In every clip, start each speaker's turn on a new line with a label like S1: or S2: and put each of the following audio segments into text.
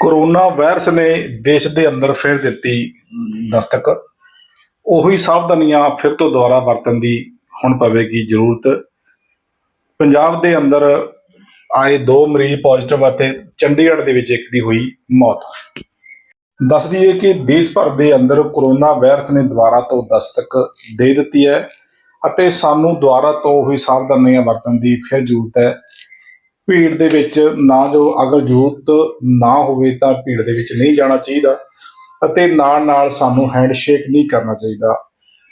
S1: Corona virus ਨੇ ਦੇਸ਼ ਦੇ ਅੰਦਰ ਫਿਰ ਦਿੱਤੀ ਦਸਤਕ। ਉਹੀ ਸਾਵਧਾਨੀਆਂ ਫਿਰ ਤੋਂ ਦੁਬਾਰਾ ਵਰਤਣ ਦੀ ਹੁਣ ਪਵੇਗੀ ਜ਼ਰੂਰਤ। ਪੰਜਾਬ ਦੇ ਅੰਦਰ ਆਏ ਦੋ ਮਰੀਜ਼ ਪੋਜ਼ਿਟਿਵ ਅਤੇ ਚੰਡੀਗੜ੍ਹ ਦੇ ਵਿੱਚ ਇੱਕ ਦੀ ਹੋਈ ਮੌਤ। ਦੱਸ ਦਈਏ ਕਿ ਦੇਸ਼ ਭਰ ਦੇ ਅੰਦਰ ਕਰੋਨਾ ਵਾਇਰਸ ਨੇ ਦੁਬਾਰਾ ਤੋਂ ਦਸਤਕ ਦੇ ਦਿੱਤੀ ਹੈ ਅਤੇ ਸਾਨੂੰ ਦੁਬਾਰਾ ਤੋਂ ਉਹੀ ਸਾਵਧਾਨੀਆਂ ਵਰਤਣ ਦੀ ਫਿਰ ਜ਼ਰੂਰਤ ਹੈ। ਭੀੜ ਦੇ ਵਿੱਚ ਨਾ ਜੋ ਅਗਰ ਜ਼ਰੂਰਤ ਨਾ ਹੋਵੇ ਤਾਂ ਭੀੜ ਦੇ ਵਿੱਚ ਨਹੀਂ ਜਾਣਾ ਚਾਹੀਦਾ ਅਤੇ ਨਾਲ ਨਾਲ ਸਾਨੂੰ ਹੈਂਡਸ਼ੇਕ ਨਹੀਂ ਕਰਨਾ ਚਾਹੀਦਾ।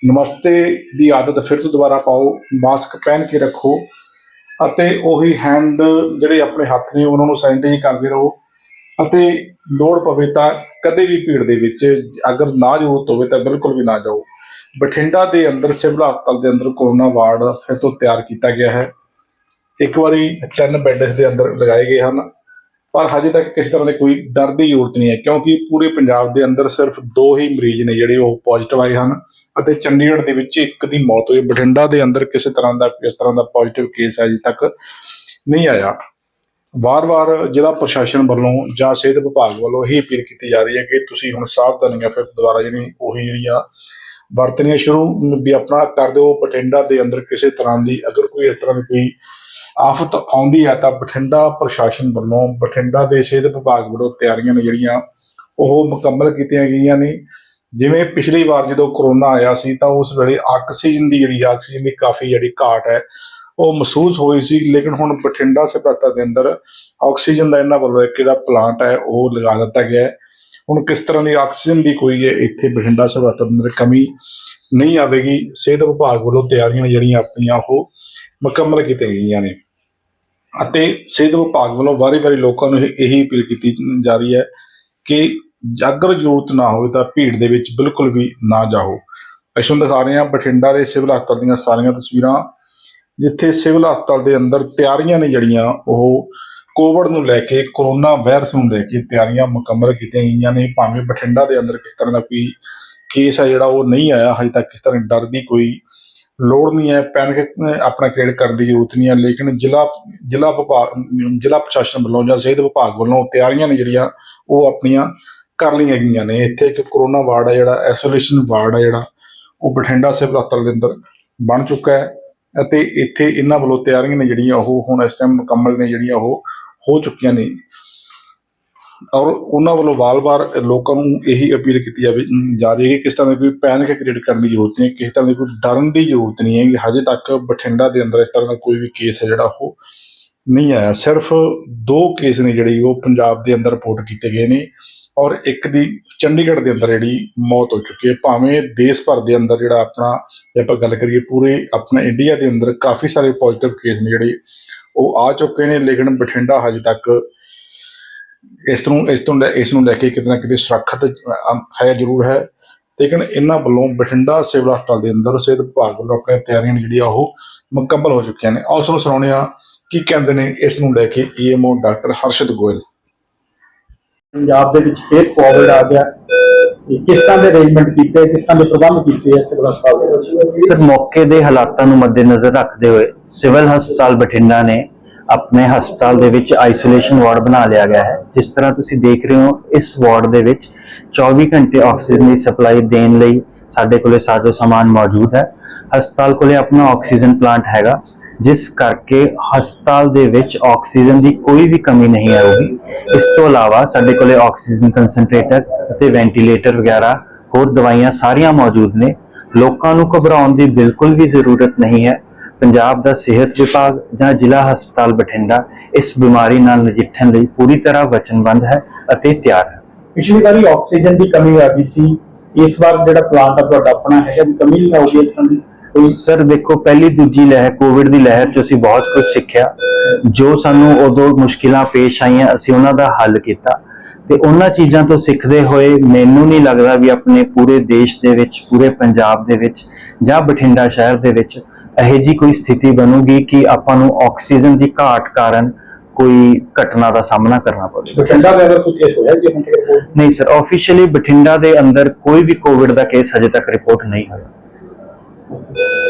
S1: ਨਮਸਤੇ ਦੀ ਆਦਤ ਫਿਰ ਤੋਂ ਦੁਬਾਰਾ ਪਾਓ ਮਾਸਕ ਪਹਿਨ ਕੇ ਰੱਖੋ ਅਤੇ ਉਹੀ ਹੈਂਡ ਜਿਹੜੇ ਆਪਣੇ ਹੱਥ ਨੇ ਉਹਨਾਂ ਨੂੰ ਸੈਨੀਟਾਈਜ਼ ਕਰਦੇ ਰਹੋ ਅਤੇ ਲੋੜ ਪਵੇ ਤਾਂ ਕਦੇ ਵੀ ਭੀੜ ਦੇ ਵਿੱਚ ਅਗਰ ਨਾ ਜ਼ਰੂਰਤ ਹੋਵੇ ਤਾਂ ਬਿਲਕੁਲ ਵੀ ਨਾ ਜਾਓ। ਬਠਿੰਡਾ ਦੇ ਅੰਦਰ ਸਿਵਲ ਹਸਪਤਾਲ ਦੇ ਅੰਦਰ ਕੋਰੋਨਾ ਵਾਰਡ ਫਿਰ ਤੋਂ ਤਿਆਰ ਕੀਤਾ ਗਿਆ ਹੈ। ਇੱਕ ਵਾਰੀ ਤਿੰਨ ਬੈੱਡ ਇਸ ਦੇ ਅੰਦਰ ਲਗਾਏ ਗਏ ਹਨ, ਪਰ ਹਜੇ ਤੱਕ ਕਿਸੇ ਤਰ੍ਹਾਂ ਦੇ ਕੋਈ ਡਰ ਦੀ ਜ਼ਰੂਰਤ ਨਹੀਂ ਹੈ, ਕਿਉਂਕਿ ਪੂਰੇ ਪੰਜਾਬ ਦੇ ਅੰਦਰ ਸਿਰਫ ਦੋ ਹੀ ਮਰੀਜ਼ ਨੇ ਜਿਹੜੇ ਉਹ ਪੋਜ਼ਿਟਿਵ ਆਏ ਹਨ ਅਤੇ ਚੰਡੀਗੜ੍ਹ ਦੇ ਵਿੱਚ ਇੱਕ ਦੀ ਮੌਤ ਹੋਈ, ਬਠਿੰਡਾ ਦੇ ਅੰਦਰ ਕਿਸੇ ਤਰ੍ਹਾਂ ਦਾ ਕਿਸ ਤਰ੍ਹਾਂ ਦਾ ਪੋਜ਼ਿਟਿਵ ਕੇਸ ਅਜੇ ਤੱਕ ਨਹੀਂ ਆਇਆ। ਵਾਰ-ਵਾਰ ਜ਼ਿਲ੍ਹਾ ਪ੍ਰਸ਼ਾਸਨ ਵੱਲੋਂ ਜਾਂ ਸਿਹਤ ਵਿਭਾਗ ਵੱਲੋਂ ਇਹ ਅਪੀਲ ਕੀਤੀ ਜਾ ਰਹੀ ਹੈ ਕਿ ਤੁਸੀਂ ਹੁਣ ਸਾਵਧਾਨੀਆਂ ਫਿਰ ਦੁਬਾਰਾ ਜਿਹੜੀ ਉਹੀ ਜਿਹੜੀਆਂ ਵਰਤਣੀਆਂ ਸ਼ੁਰੂ ਵੀ ਆਪਣਾ ਕਰ ਦਿਓ ਬਠਿੰਡਾ ਦੇ ਅੰਦਰ ਕਿਸੇ ਤਰ੍ਹਾਂ ਦੀ ਅਗਰ ਕੋਈ ਇਸ ਤਰ੍ਹਾਂ ਦੀ ਕੋਈ ਆਫਤ ਆਉਂਦੀ ਹੈ ਤਾਂ ਬਠਿੰਡਾ ਪ੍ਰਸ਼ਾਸਨ ਵੱਲੋਂ, ਬਠਿੰਡਾ ਦੇ ਸਿਹਤ ਵਿਭਾਗ ਵੱਲੋਂ ਤਿਆਰੀਆਂ ਨੇ ਜਿਹੜੀਆਂ ਉਹ ਮੁਕੰਮਲ ਕੀਤੀਆਂ ਗਈਆਂ ਨੇ। ਜਿਵੇਂ ਪਿਛਲੀ ਵਾਰ ਜਦੋਂ ਕਰੋਨਾ ਆਇਆ ਸੀ ਤਾਂ ਉਸ ਵੇਲੇ ਆਕਸੀਜਨ ਦੀ ਜਿਹੜੀ, ਆਕਸੀਜਨ ਦੀ ਕਾਫੀ ਜਿਹੜੀ ਘਾਟ ਹੈ, ਉਹ ਮਹਿਸੂਸ ਹੋਈ ਸੀ। ਲੇਕਿਨ ਹੁਣ ਬਠਿੰਡਾ ਸਿਪਰਤਾ ਦੇ ਅੰਦਰ ਆਕਸੀਜਨ ਦਾ ਇਹਨਾਂ ਵੱਲੋਂ ਇੱਕ ਜਿਹੜਾ ਪਲਾਂਟ ਹੈ, ਉਹ ਲਗਾ ਦਿੱਤਾ ਗਿਆ ਹੈ। ਹੁਣ ਕਿਸ ਤਰ੍ਹਾਂ ਦੀ ਆਕਸੀਜਨ ਦੀ ਕੋਈ ਇੱਥੇ ਬਠਿੰਡਾ ਸਿਪਰਤਾ ਦੇ ਅੰਦਰ ਕਮੀ ਨਹੀਂ ਆਵੇਗੀ, ਸਿਹਤ ਵਿਭਾਗ ਵੱਲੋਂ ਤਿਆਰੀਆਂ ਜਿਹੜੀਆਂ ਆਪਣੀਆਂ ਉਹ ਮੁਕੰਮਲ ਕੀਤੀਆਂ ਗਈਆਂ ਨੇ। ਅਤੇ ਸਿਹਤ ਵਿਭਾਗ ਵੱਲੋਂ ਵਾਰੀ-ਵਾਰੀ ਲੋਕਾਂ ਨੂੰ ਇਹੀ ਅਪੀਲ ਕੀਤੀ ਜਾ ਰਹੀ ਹੈ ਕਿ ਜਾਗਰ ਜ਼ਰੂਰਤ ਨਾ ਹੋਵੇ ਤਾਂ ਭੀੜ ਦੇ ਵਿੱਚ ਬਿਲਕੁਲ ਵੀ ਨਾ ਜਾਓ। ਅਸੀਂ ਤੁਹਾਨੂੰ ਦਿਖਾ ਰਹੇ ਹਾਂ ਬਠਿੰਡਾ ਦੇ ਸਿਵਲ ਹਸਪਤਾਲ ਦੀਆਂ ਸਾਰੀਆਂ ਤਸਵੀਰਾਂ, ਜਿੱਥੇ ਸਿਵਲ ਹਸਪਤਾਲ ਦੇ ਅੰਦਰ ਤਿਆਰੀਆਂ ਨੇ ਜਿਹੜੀਆਂ ਉਹ ਕੋਵਿਡ ਨੂੰ ਲੈ ਕੇ ਕਰੋਨਾ ਵਾਇਰਸ ਨੂੰ ਲੈ ਕੇ ਤਿਆਰੀਆਂ ਮੁਕੰਮਲ ਕੀਤੀਆਂ ਗਈਆਂ ਨੇ। ਭਾਵੇਂ ਬਠਿੰਡਾ ਦੇ ਅੰਦਰ ਕਿਸ ਤਰ੍ਹਾਂ ਦਾ ਕੋਈ ਕੇਸ ਹੈ ਜਿਹੜਾ ਉਹ ਨਹੀਂ ਆਇਆ, ਹਜੇ ਤੱਕ ਕਿਸ ਤਰ੍ਹਾਂ ਡਰ ਦੀ ਕੋਈ ਲੋੜ ਨਹੀਂ ਹੈ। ਪੈਨਿਕ, ਆਪਣਾ ਕ੍ਰੀਏਟ ਕਰਨ ਦੀ ਜ਼ਰੂਰਤ ਨਹੀਂ ਹੈ। ਲੇਕਿਨ ਜ਼ਿਲ੍ਹਾ ਜ਼ਿਲ੍ਹਾ ਵਿਭਾਗ, ਜ਼ਿਲ੍ਹਾ ਪ੍ਰਸ਼ਾਸਨ ਵੱਲੋਂ ਜਾਂ ਸਿਹਤ ਵਿਭਾਗ ਵੱਲੋਂ ਤਿਆਰੀਆਂ ਨੇ ਜਿਹੜੀਆਂ, ਉਹ ਆਪਣੀਆਂ ਕਰ ਲਈਆਂ ਗਈਆਂ ਨੇ। ਇੱਥੇ ਇੱਕ ਕਰੋਨਾ ਵਾਰਡ ਹੈ ਜਿਹੜਾ ਆਈਸੋਲੇਸ਼ਨ ਵਾਰਡ ਹੈ ਜਿਹੜਾ, ਉਹ ਬਠਿੰਡਾ ਸਿਵਲ ਹਸਪਤਾਲ ਦੇ ਅੰਦਰ ਬਣ ਚੁੱਕਾ ਹੈ। ਅਤੇ ਇੱਥੇ ਇਹਨਾਂ ਵੱਲੋਂ ਤਿਆਰੀਆਂ ਨੇ ਜਿਹੜੀਆਂ ਉਹ ਹੁਣ ਇਸ ਟਾਈਮ ਮੁਕੰਮਲ ਨੇ ਜਿਹੜੀਆਂ ਉਹ ਹੋ ਚੁੱਕੀਆਂ ਨੇ। ਔਰ ਉਹਨਾਂ ਵੱਲੋਂ ਵਾਰ-ਵਾਰ ਲੋਕਾਂ ਨੂੰ ਇਹੀ ਅਪੀਲ ਕੀਤੀ ਜਾਵੇ ਜਾ ਰਹੀ ਹੈ ਕਿ ਕਿਸ ਤਰ੍ਹਾਂ ਦੀ ਕੋਈ ਪੈਨਿਕ ਕ੍ਰੀਏਟ ਕਰਨ ਦੀ ਜ਼ਰੂਰਤ ਨਹੀਂ ਹੈ, ਕਿਸੇ ਤਰ੍ਹਾਂ ਦੀ ਕੋਈ ਡਰਨ ਦੀ ਜ਼ਰੂਰਤ ਨਹੀਂ ਹੈ ਕਿ ਹਜੇ ਤੱਕ ਬਠਿੰਡਾ ਦੇ ਅੰਦਰ ਇਸ ਤਰ੍ਹਾਂ ਦਾ ਕੋਈ ਵੀ ਕੇਸ ਹੈ ਜਿਹੜਾ ਉਹ ਨਹੀਂ ਆਇਆ। ਸਿਰਫ ਦੋ ਕੇਸ ਨੇ ਜਿਹੜੇ ਉਹ ਪੰਜਾਬ ਦੇ ਅੰਦਰ ਰਿਪੋਰਟ ਕੀਤੇ ਗਏ ਨੇ ਔਰ ਇੱਕ ਦੀ ਚੰਡੀਗੜ੍ਹ ਦੇ ਅੰਦਰ ਜਿਹੜੀ ਮੌਤ ਹੋ ਚੁੱਕੀ ਹੈ। ਭਾਵੇਂ ਦੇਸ਼ ਭਰ ਦੇ ਅੰਦਰ ਜਿਹੜਾ ਆਪਣਾ ਜੇ ਆਪਾਂ ਗੱਲ ਕਰੀਏ ਪੂਰੇ ਆਪਣਾ ਇੰਡੀਆ ਦੇ ਅੰਦਰ ਕਾਫੀ ਸਾਰੇ ਪੋਜ਼ਿਟਿਵ ਕੇਸ ਨੇ ਜਿਹੜੇ ਉਹ ਆ ਚੁੱਕੇ ਨੇ, ਲੇਕਿਨ ਬਠਿੰਡਾ ਹਜੇ ਤੱਕ ਇਸ ਨੂੰ ਇਸ ਤੋਂ ਲੈ- ਇਸ ਨੂੰ ਲੈ ਕੇ ਕਿਤੇ ਨਾ ਕਿਤੇ ਸੁਰੱਖਿਅਤ ਹੈ, ਜ਼ਰੂਰ ਹੈ। ਲੇਕਿਨ ਇਹਨਾਂ ਵੱਲੋਂ ਬਠਿੰਡਾ ਸਿਵਲ ਹਸਪਤਾਲ ਦੇ ਅੰਦਰ ਸਿਹਤ ਵਿਭਾਗ ਵੱਲੋਂ ਆਪਣੀਆਂ ਤਿਆਰੀਆਂ ਜਿਹੜੀਆਂ ਉਹ ਮੁਕੰਮਲ ਹੋ ਚੁੱਕੀਆਂ ਨੇ। ਆਓ ਸਾਨੂੰ ਸੁਣਾਉਂਦੇ ਹਾਂ ਕੀ ਕਹਿੰਦੇ ਨੇ ਇਸ ਨੂੰ ਲੈ ਕੇ ਈਐਮਓ ਡਾਕਟਰ ਹਰਸ਼ਦ ਗੋਇਲ?
S2: ਪੰਜਾਬ ਦੇ ਵਿੱਚ ਫੇਰ ਕੋਵਿਡ ਆ ਗਿਆ। ਕਿਸ ਤਰ੍ਹਾਂ ਦੇ ਅਰੇਂਜਮੈਂਟ ਕੀਤੇ ਕਿਸ ਤਰ੍ਹਾਂ ਦੇ ਪ੍ਰਬੰਧ ਕੀਤੇ ਐ ਸਿਵਲ ਹਸਪਤਾਲ ਦੇ ਵਿੱਚ?
S3: ਸਰ ਮੌਕੇ ਦੇ ਹਾਲਾਤਾਂ ਨੂੰ ਮੱਦੇਨਜ਼ਰ ਰੱਖਦੇ ਹੋਏ ਸਿਵਲ ਹਸਪਤਾਲ ਬਠਿੰਡਾ ਨੇ ਆਪਣੇ ਹਸਪਤਾਲ ਦੇ ਵਿੱਚ ਆਈਸੋਲੇਸ਼ਨ ਵਾਰਡ ਬਣਾ ਲਿਆ ਗਿਆ ਹੈ। ਜਿਸ ਤਰ੍ਹਾਂ ਤੁਸੀਂ ਦੇਖ ਰਹੇ ਹੋ ਇਸ ਵਾਰਡ ਦੇ ਵਿੱਚ 24 ਘੰਟੇ ਆਕਸੀਜਨ ਦੀ ਸਪਲਾਈ ਦੇਣ ਲਈ ਸਾਡੇ ਕੋਲੇ ਸਾਜੋ ਸਮਾਨ ਮੌਜੂਦ ਹੈ। ਹਸਪਤਾਲ ਕੋਲੇ ਆਪਣਾ ਆਕਸੀਜਨ ਪਲਾਂਟ ਹੈਗਾ। ਜਿਸ ਕਰਕੇ ਹਸਪਤਾਲ ਦੇ ਵਿੱਚ ਆਕਸੀਜਨ ਦੀ ਕੋਈ ਵੀ ਕਮੀ ਨਹੀਂ ਆਊਗੀ। ਇਸ ਤੋਂ ਇਲਾਵਾ ਸਾਡੇ ਕੋਲੇ ਆਕਸੀਜਨ ਕੰਸੈਂਟਰੇਟਰ ਅਤੇ ਵੈਂਟੀਲੇਟਰ ਵਗੈਰਾ ਹੋਰ ਦਵਾਈਆਂ ਸਾਰੀਆਂ ਮੌਜੂਦ ਨੇ। ਲੋਕਾਂ ਨੂੰ ਘਬਰਾਉਣ ਦੀ ਬਿਲਕੁਲ ਵੀ ਜ਼ਰੂਰਤ ਨਹੀਂ ਹੈ। ਪੰਜਾਬ ਦਾ ਸਿਹਤ ਵਿਭਾਗ ਜਾਂ ਜ਼ਿਲ੍ਹਾ ਹਸਪਤਾਲ ਬਠਿੰਡਾ ਇਸ ਬਿਮਾਰੀ ਨਾਲ ਨਜਿੱਠਣ ਲਈ ਪੂਰੀ ਤਰ੍ਹਾਂ ਵਚਨਬੱਧ ਹੈ ਅਤੇ ਤਿਆਰ ਹੈ।
S2: ਪਿਛਲੀ ਵਾਰੀ ਆਕਸੀਜਨ ਦੀ ਕਮੀ ਆ ਗਈ ਸੀ। ਇਸ ਵਾਰ ਜਿਹੜਾ ਪਲਾਂਟ ਆ, ਤੁਹਾਡਾ ਆਪਣਾ ਹੈਗਾ ਕਮੀ ਨਹੀਂ ਆਉਗੀ ਇਸ ਤਰ੍ਹਾਂ ਦੀ
S3: ਸਰ ਦੇਖੋ ਪਹਿਲੀ ਦੂਜੀ ਲਹਿਰ ਕੋਵਿਡ ਦੀ ਲਹਿਰ 'ਚ ਅਸੀਂ ਬਹੁਤ ਕੁਝ ਸਿੱਖਿਆ। ਜੋ ਸਾਨੂੰ ਉਦੋਂ ਮੁਸ਼ਕਿਲਾਂ ਪੇਸ਼ ਆਈਆਂ ਅਸੀਂ ਉਹਨਾਂ ਦਾ ਹੱਲ ਕੀਤਾ। ਤੇ ਉਹਨਾਂ ਚੀਜ਼ਾਂ ਤੋਂ ਸਿੱਖਦੇ ਹੋਏ ਮੈਨੂੰ ਨਹੀਂ ਲੱਗਦਾ ਵੀ ਆਪਣੇ ਪੂਰੇ ਦੇਸ਼ ਦੇ ਵਿੱਚ ਪੂਰੇ ਪੰਜਾਬ ਦੇ ਵਿੱਚ ਜਾਂ ਬਠਿੰਡਾ ਸ਼ਹਿਰ ਦੇ ਵਿੱਚ ਇਹੋ ਜੀ ਕੋਈ ਸਥਿਤੀ ਬਣੂਗੀ ਕਿ ਆਪਾਂ ਨੂੰ ਆਕਸੀਜਨ ਦੀ ਘਾਟ ਕਾਰਨ ਕੋਈ ਘਟਨਾ ਦਾ ਸਾਹਮਣਾ ਕਰਨਾ ਪਵੇ।
S2: ਬਠਿੰਡਾ ਦੇ ਅੰਦਰ ਕੋਈ ਕੇਸ ਹੋਇਆ ਜੀ ਹੁਣ ਤੱਕ? report?
S3: ਨਹੀਂ ਸਰ ਆਫੀਸ਼ੀਅਲੀ ਬਠਿੰਡਾ ਦੇ ਅੰਦਰ ਕੋਈ ਵੀ ਕੋਵਿਡ ਦਾ ਕੇਸ ਹਜੇ ਤੱਕ ਰਿਪੋਰਟ ਨਹੀਂ ਹੋਇਆ। Yeah.